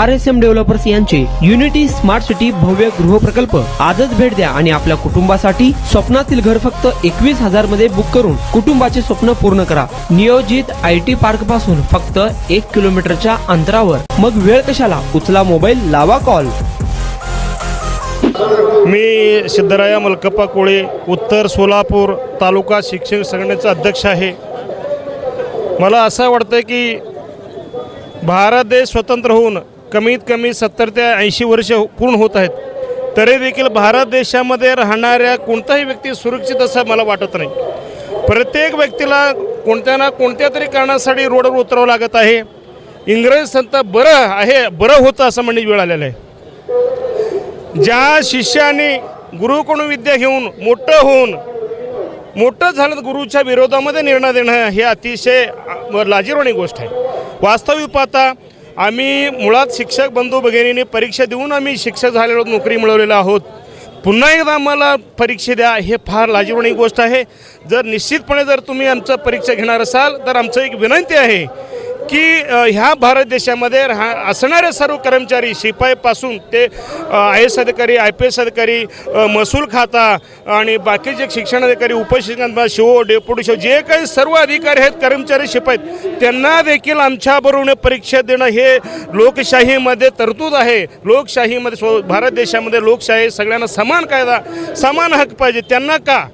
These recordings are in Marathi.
आर एस एम डेव्हलपर्स यांचे युनिटी स्मार्ट सिटी भव्य गृह प्रकल्प आजच भेट द्या आणि आपल्या कुटुंबासाठी स्वप्नातील घर फक्त एकवीस हजारमध्ये बुक करून कुटुंबाचे स्वप्न पूर्ण करा. नियोजित आय टी पार्कपासून फक्त एक किलोमीटरच्या अंतरावर. मग वेळ कशाला? उचला मोबाईल लावा कॉल. मी सिद्धराया मलकप्पा कोळे उत्तर सोलापूर तालुका शिक्षक संघटनेचा अध्यक्ष आहे. मला असं वाटतं की भारत देश स्वतंत्र होऊन कमीत कमी सत्तर ते ऐंशी वर्ष पूर्ण होत आहेत. तरी देखील भारत देशामध्ये राहणाऱ्या कोणताही व्यक्ती सुरक्षित असं मला वाटत नाही. प्रत्येक व्यक्तीला कोणत्या ना कोणत्या तरी कारणासाठी रोडवर उतरावं लागत आहे. इंग्रज संत बरं आहे बरं होतं असं म्हणणे वेळ आलेलं आहे. ज्या शिष्याने गुरुकडून विद्या घेऊन मोठं होऊन मोठं झालं गुरुच्या विरोधामध्ये निर्णय देणं हे अतिशय लाजीरवाणी लाजिरवाणी गोष्ट आहे. वास्तविक पाहता आम्ही मुळात शिक्षक बंधू भगिनीने परीक्षा देऊन आम्ही शिक्षक झालेलो नोकरी मिळवलेलो आहोत. पुन्हा एकदा आम्हाला परीक्षा द्या हे फार लाजीवणी गोष्ट आहे. जर निश्चितपणे जर तुम्ही आमचं परीक्षा घेणार असाल तर आमचं एक विनंती आहे की ह्या भारत देशामध्ये राहा असणारे सर्व कर्मचारी शिपाईपासून ते आय एस अधिकारी आय पी एस अधिकारी महसूल खाता आणि बाकीचे शिक्षण अधिकारी उपशिक्षण शिव डेप्युटी शिव जे काही सर्व अधिकारी आहेत कर्मचारी शिपाई आहेत, त्यांना देखील आमच्याबरोबर परीक्षा देणं हे लोकशाहीमध्ये तरतूद आहे. लोकशाहीमध्ये स्व भारत देशामध्ये लोकशाही सगळ्यांना समान कायदा समान हक्क पाहिजे. त्यांना का?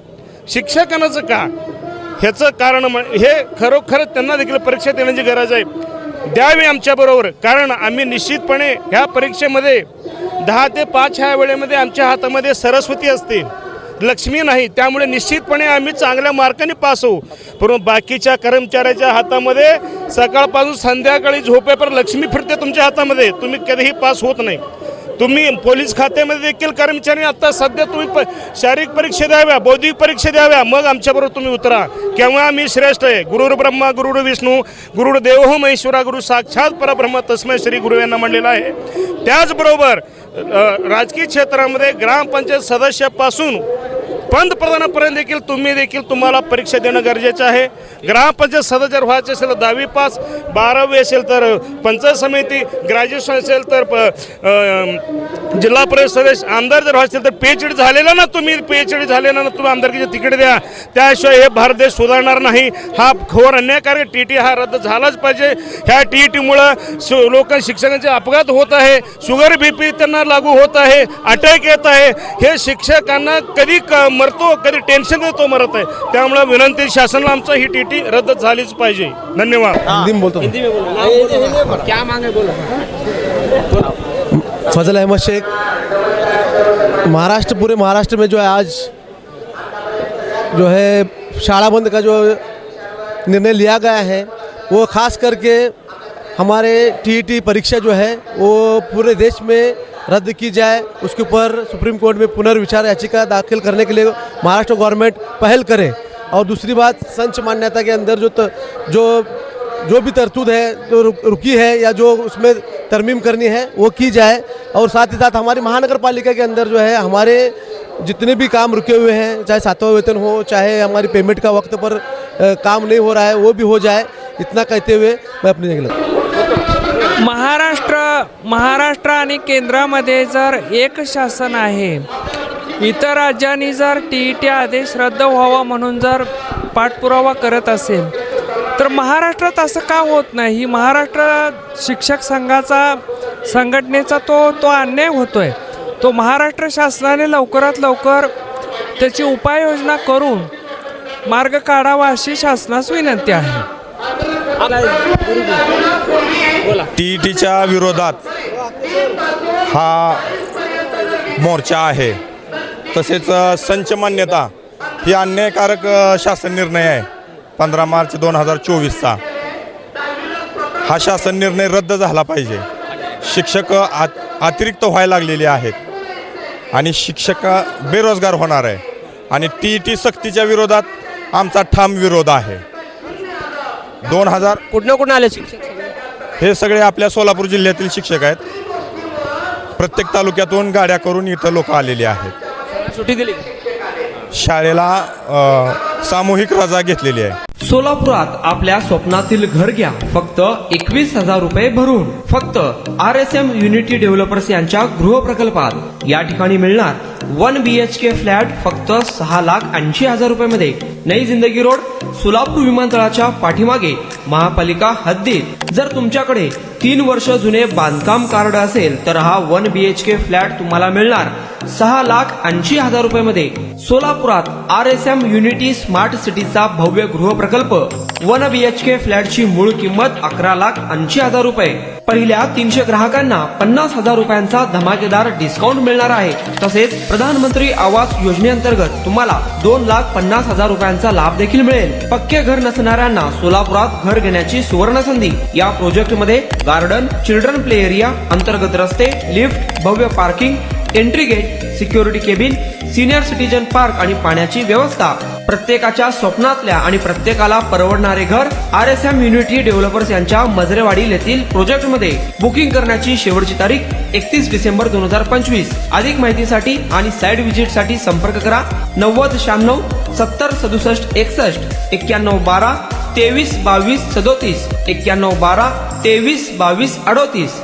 शिक्षकांनाचं का? ह्याचं कारण म्हण- हे खरोखर त्यांना देखील परीक्षा देण्याची गरज आहे. द्यावी आमच्याबरोबर कारण आम्ही निश्चितपणे ह्या परीक्षेमध्ये दहा ते पाच ह्या वेळेमध्ये आमच्या हातामध्ये सरस्वती असते. लक्ष्मी नाही. त्यामुळे निश्चितपणे आम्ही चांगल्या मार्काने पास होऊ. परंतु बाकीच्या कर्मचाऱ्याच्या हातामध्ये सकाळपासून संध्याकाळी झोपेपर लक्ष्मी फिरते तुमच्या हातामध्ये. तुम्ही कधीही पास होत नाही. तुम्ही पोलीस खात्यामध्ये देखील कर्मचारी आता सध्या तुम्ही प शारीरिक परीक्षा द्याव्या बौद्धिक परीक्षा द्याव्या मग आमच्याबरोबर तुम्ही उतरा. केव्हा मी श्रेष्ठ आहे? गुरुर ब्रह्मा गुरुर विष्णू गुरुर देवो हो, महेश्वरा गुरु साक्षात परब्रह्म तस्मै श्री गुरु यांना म्हणलेलं आहे. त्याचबरोबर राजकीय क्षेत्रामध्ये ग्रामपंचायत सदस्यापासून पंतप्रधानापर्यंत देखील तुम्ही देखील तुम्हाला परीक्षा देणं गरजेचं आहे. ग्रामपंचायत सदस्य जर व्हायचे असेल तर दहावी पास बारावी असेल तर पंचायत समिती ग्रॅज्युएशन असेल तर प- जिल्हा परिषद सदस्य आमदार जर व्हायचे तर पी एच डी झालेला ना तुम्ही पी एच डी झालेला ना तुम्ही आमदारकीचे तिकीट द्या. त्याशिवाय हे भारत देश सुधारणार नाही. हा घोर अन्यायकारक टी टी हा रद्द झालाच पाहिजे. ह्या टी टीमुळं सु लोक शिक्षकांचे अपघात होत आहे. शुगर बी पी त्यांना लागू होत आहे. अटॅक येत आहे. हे शिक्षकांना कधी क मरतो कधी टेन्शन देतो मरत आहे. त्यामुळे विनंती शासनाला आमचं ही टी टी रद्द झालीच पाहिजे. धन्यवाद. हिंदी में बोलता. हूँ क्या मांगे बोलो. फजल अहमद शेख महाराष्ट्र पूरे महाराष्ट्र में जो है आज जो है शाला बंद का जो निर्णय लिया गया है वो खास करके हमारे टीईटी परीक्षा जो है वो पूरे देश में रद्द की जाए उसके ऊपर सुप्रीम कोर्ट में पुनर्विचार याचिका दाखिल करने के लिए महाराष्ट्र गवर्नमेंट पहल करे। और दूसरी बात संच मान्यता के अंदर जो त, जो जो भी तरतूद है जो रुक, है या जो उसमें तरमीम करनी है वो की जाए। और साथ ही साथ हमारी महानगर पालिका के अंदर जो है हमारे जितने भी काम रुके हुए हैं चाहे सातवां वेतन हो चाहे हमारी पेमेंट का वक्त पर काम नहीं हो रहा है वो भी हो जाए। इतना कहते हुए मैं अपनी जगह महाराष्ट्र महाराष्ट्र आणि केंद्रामध्ये जर एक शासन आहे इतर राज्यांनी जर टी ई टी आदेश रद्द व्हावा म्हणून जर पाठपुरावा करत असेल तर महाराष्ट्रात असं का होत नाही? ही महाराष्ट्र शिक्षक संघाचा संघटनेचा तो तो अन्याय होतो आहे तो महाराष्ट्र शासनाने लवकरात लवकर त्याची उपाययोजना करून मार्ग काढावा अशी शासनास विनंती आहे. टी ई टीच्या विरोधात हा मोर्चा आहे. तसेच संच मान्यता ही अन्यायकारक शासन निर्णय आहे. पंधरा मार्च दोन हजार चोवीसचा. हा शासन निर्णय रद्द झाला पाहिजे. शिक्षक आत अतिरिक्त व्हायला लागलेले आहेत. आणि शिक्षक बेरोजगार होणार आहे. आणि टी ई टी सक्तीच्या विरोधात आमचा ठाम विरोध आहे. दोन हजार कुठनं कुठं आले शिक्षक? हे सगळे आपल्या सोलापूर जिल्ह्यातील शिक्षक आहेत. प्रत्येक तालुक्यातून गाड्या करून इथं लोक आलेली आहेत. सुट्टी दिली शाळेला सामूहिक रजा घेतलेली आहे. सोलापुरात आपल्या स्वप्नातील घर घ्या. फक्त एकवीस हजार रुपये भरून. फक्त R S M unity developers यांच्या गृह प्रकल्पात या ठिकाणी मिळणार one B H K flat फक्त सहा लाख ऐंशी हजार रुपये मध्ये नई जिंदगी रोड सोलापूर विमानतळाच्या पाठीमागे. महापालिका हद्दीत. जर तुमच्याकडे तीन वर्ष जुने बांधकाम कार्ड असेल तर हा one B H K flat तुम्हाला मिळणार. सहा लाख ऐंशी हजार रुपये मध्ये सोलापुरात R S M unity smart सिटीचा भव्य गृह प्रकल्प वन बी एच के फ्लॅटची मूळ किंमत अकरा लाख ऐंशी हजार रुपये. पहिल्या तीनशे ग्राहकांना पन्नास हजार रुपयांचा धमाकेदार डिस्काउंट मिळणार आहे. तसेच प्रधानमंत्री आवास योजनेअंतर्गत तुम्हाला दोन लाख पन्नास हजार रुपयांचा लाभ देखील मिळेल. पक्के घर नसणाऱ्यांना सोलापुरात घर घेण्याची सुवर्ण संधी या प्रोजेक्टमध्ये गार्डन चिल्ड्रन प्ले एरिया अंतर्गत रस्ते लिफ्ट भव्य parking entry gate security cabin senior citizen park आणि पाण्याची व्यवस्था. प्रत्येकाच्या स्वप्नातल्या आणि प्रत्येकाला परवडणारे घर R S M unity developers यांच्या मजरेवाडी येथील प्रोजेक्टमध्ये बुकिंग करण्याची शेवटची तारीख एकतीस डिसेंबर दोन हजार पंचवीस. अधिक माहितीसाठी आणि साईड व्हिजिटसाठी संपर्क करा. नव्वद शहाण्णव सत्तर सदुसष्ट एकसष्ट एक्क्याण्णव बारा तेवीस बावीस सदोतीस. एक्क्याण्णव बारा तेवीस बावीस अडोतीस.